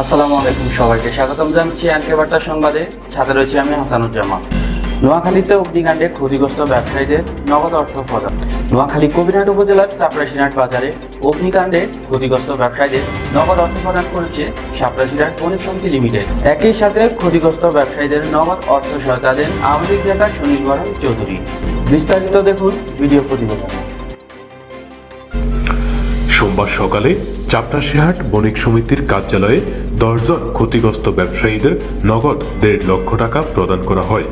আসসালামু আলাইকুম সবাইকে। স্বাগতম জানাচ্ছি আনকে বার্তা সংবাদে। সাথে রয়েছে আমি হাসানুজ্জামান। নোয়াখালীতে অগ্নিকাণ্ডে ক্ষতিগ্রস্ত ব্যবসায়ীদের নগদ অর্থ প্রদান। নোয়াখালী কবিরহাট উপজেলার চাপড়াশিনাট বাজারে অগ্নিকাণ্ডে ক্ষতিগ্রস্ত ব্যবসায়ীদের নগদ অর্থ প্রদান করেছে সাপড়াশিনাট বণিক সমিতি লিমিটেড। একই সাথে ক্ষতিগ্রস্ত ব্যবসায়ীদের নগদ অর্থ সহায়তা দেন আওয়ামী লীগ নেতা সুনীল বরণ চৌধুরী। বিস্তারিত দেখুন ভিডিও প্রতিবেদন। সোমবার সকালে চাপরাশিহাট বণিক সমিতির কার্যালয়ে দশজন ক্ষতিগ্রস্ত ব্যবসায়ীদের নগদ দেড় লক্ষ টাকা প্রদান করা হয়।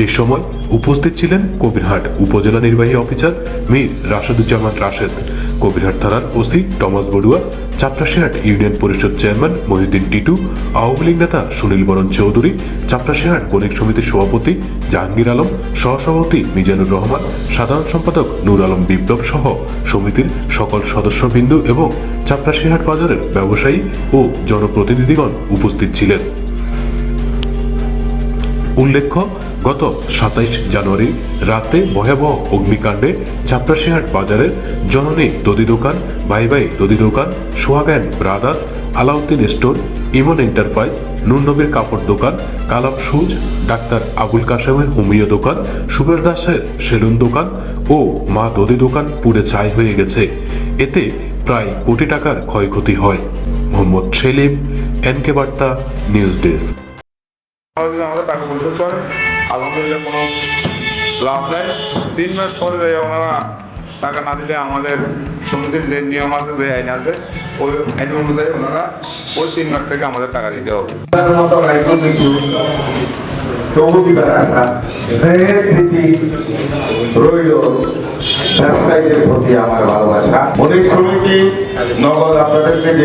এই সময় উপস্থিত ছিলেন কবিরহাট উপজেলা নির্বাহী অফিসার মীর রাশেদুজ্জামান রাশেদ। কবিরহাট থানার OC Thomas Barua, Chaprashirhat union পরিষদ চেয়ারম্যান মহিউদ্দিন টিটু, আওয়ামী লীগ নেতা সুনীল বরণ চৌধুরী, চাপড়াশিহাট বণিক সমিতির সভাপতি জাহাঙ্গীর আলম, সহসভাপতি মিজানুর রহমান, সাধারণ সম্পাদক নূর আলম বিপ্লব সহ সমিতির সকল সদস্যবৃন্দ এবং চাপড়াশিহাট বাজারের ব্যবসায়ী ও জনপ্রতিনিধিগণ উপস্থিত ছিলেন। উল্লেখ্য গত সাতাইশ জানুয়ারি রাতে ভয়াবহ অগ্নিকাণ্ডে চাপড়াশিহাট বাজারের জননী দদি দোকান, ভাই ভাই দদি দোকান, Sohagan brothers, Alauddin store, Emon enterprise, নুরনবীর কাপড় দোকান, কালাম সুজ, ডাক্তার আবুল কাশেমের হোমিও দোকান সুবের দাসের সেলুন দোকান ও মা দদি দোকান পুড়ে ছাই হয়ে গেছে। এতে প্রায় কোটি টাকার ক্ষয়ক্ষতি হয়। মোহাম্মদ সেলিম, এনকে বার্তা, নিউজ ডেস্ক। আমাদের টাকা আলহামদুলিল্লাহ কোনো লাভ নেই। তিন মাস পরে ওনারা টাকা না দিলে আমাদের সমিতির যে নিয়ম আছে, যে আইন আছে, ওই আইন অনুযায়ী ওনারা ওই তিন মাস থেকে আমাদের টাকা দিতে হবে। প্রীতি আমার ভালোবাসা নগদ আপনাদেরকে যে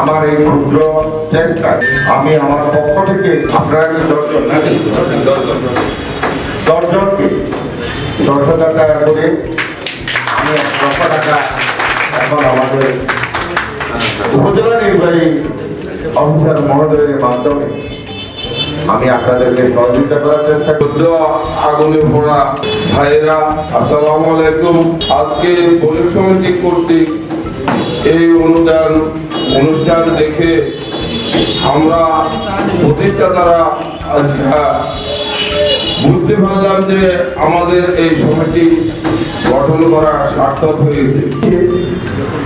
আমার এই ক্ষুদ্র চেষ্টা, আমি আমার পক্ষ থেকে, আপনারা দশজন নাকি? দশজনকে দশ হাজার টাকা করে আমি টাকা এখন আমাদের নির্বাহী অফিসার মহোদয়ের মাধ্যমে আমি আপনাদেরকে সহযোগিতা করার চেষ্টা করি ক্ষুদ্র আগুনে পোড়া ভাইরা আসসালামু আলাইকুম। আজকে বণিক সমিতি কর্তৃক এই অনুদান অনুষ্ঠান দেখে আমরা প্রতিষ্ঠাতারা আজকে বুঝতে পারলাম যে আমাদের এই সমিতি গঠন করা সার্থক হয়েছে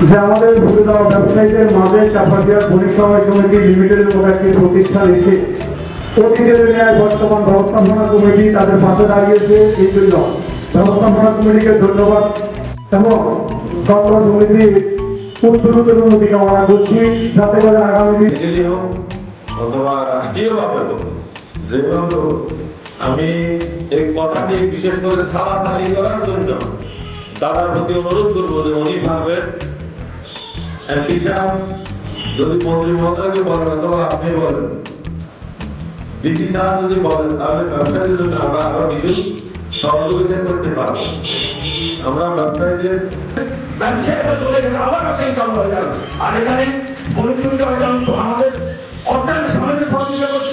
যে আমাদের ভুলে দেওয়া ব্যবসায়ীদের মাঝে চাপাটিয়া পরিষেবা সমিতি লিমিটেডের মতো একটি প্রতিষ্ঠান এসে অতীতের ন্যায় বর্তমান ব্যবস্থাপনা কমিটি তাদের পাশে দাঁড়িয়েছে এই জন্য। ব্যবস্থাপনা কমিটিকে ধন্যবাদ। এবং সকল সমিতি উত্তরোত্তর উন্নতি কামনা করছি। যাতে করে আগামী দিন হোক অথবা রাষ্ট্রীয়ভাবে হোক যেগুলো আমি এই কথাটি বিশেষ করে সালাসালি করার জন্য দাদার প্রতি অনুরোধ করব যে উনি ভাববেন এমপি সাহেব যদি মন্ত্রী মহোদয়কে বলেন, অথবা আপনি বলেন। ডিসি সাহেব যদি বলেন, তাহলে ব্যবসায়ীদের জন্য আমরা আরও কিছু সহযোগিতা করতে পারব। আমরা ব্যবসায়ীদের ব্যবসায়ীরা চলে গেলে আবার ব্যবসায়ী চালু আর এখানে পরিশ্রমিক আমাদের অর্থায়ন সামাজিক সহযোগিতা করছে।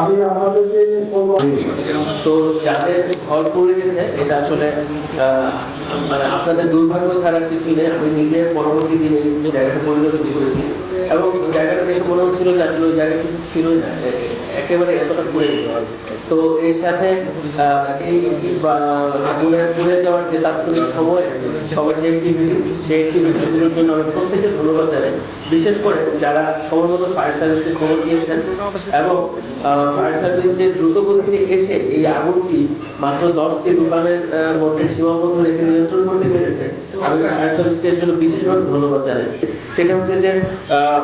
আমি তো যাদের ঘর পড়ে গেছে, এটা আসলে মানে আপনাদের দুর্ভাগ্য ছাড়া কিছু নেই। আমি নিজে পরবর্তী দিনে জায়গাটা পরিদর্শন করেছি। এবং জায়গাটা দেখে মনে হচ্ছিল যে আসলে ওই জায়গায় কিছু ছিল না। একেবারে এতটা পড়ে গেছে তো এর সাথে এই পুড়ে যাওয়ার যে তাৎক্ষণিক সময়, সবার যে অ্যাক্টিভিটিস সেই অ্যাক্টিভিটিসগুলোর জন্য আমি প্রত্যেকে ধন্যবাদ জানাই। বিশেষ করে যারা সময় মতো ফায়ার সার্ভিসকে খবর দিয়েছেন এবং ফায়ার সার্ভিস যে দ্রুত গতিতে এসে এই আগুনটি মাত্র দশটি দোকানের মধ্যে সীমাবদ্ধ রেখে নিয়ন্ত্রণ করতে পেরেছে, আমি ফায়ার সার্ভিসকে এর জন্য বিশেষভাবে ধন্যবাদ জানাই। সেটা হচ্ছে যে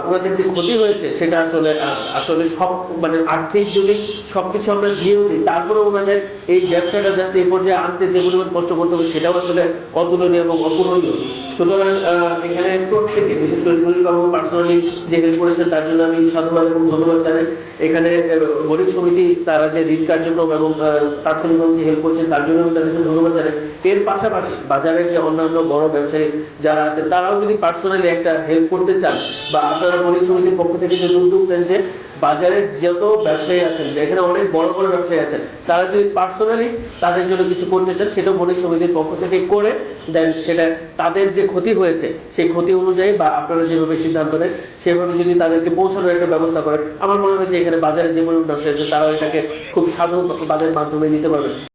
ওনাদের যে ক্ষতি হয়েছে, সেটা আসলে আসলে সব মানে আট আর্থিক যদি সবকিছু আমরা দিয়েও দিই। তারপরে ওনাদের এই ব্যবসাটা জাস্ট এই পর্যায়ে আনতে যে পরিমাণ কষ্ট করতে হবে, সেটাও আসলে অতুলনীয় এবং অপূরণীয়। সুতরাং এখানে প্রত্যেকে, বিশেষ করে সুনীল বাবু পার্সোনালি যে হেল্প করেছেন, তার জন্য আমি সাধুবাদ এবং ধন্যবাদ জানাই। এখানে গরিব সমিতি, তারা যে ঋণ কার্যক্রম এবং তাৎক্ষণিকভাবে যে হেল্প করছেন, তার জন্য আমি তাদেরকে ধন্যবাদ জানাই। এর পাশাপাশি বাজারের যে অন্যান্য বড় ব্যবসায়ী যারা আছে তারাও যদি পার্সোনালি একটা হেল্প করতে চান, বা আপনারা গরিব সমিতির পক্ষ থেকে যে উদ্যোগ নেন যে, বাজারের যত ব্যবসায়ী আছেন, এখানে অনেক বড় বড় ব্যবসায়ী আছেন। তারা যদি পার্সোনালি তাদের জন্য কিছু করতে চান, সেটা বণিক সমিতির পক্ষ থেকে করে দেন সেটা তাদের যে ক্ষতি হয়েছে, সেই ক্ষতি অনুযায়ী বা আপনারা যেভাবে সিদ্ধান্ত নেন, সেভাবে যদি তাদেরকে পৌঁছানোর একটা ব্যবস্থা করেন, আমার মনে হয় যে এখানে বাজারে যে পরিমাণ ব্যবসায়ী আছে তারা এটাকে খুব সাধু বাজারের মাধ্যমে নিতে পারবেন।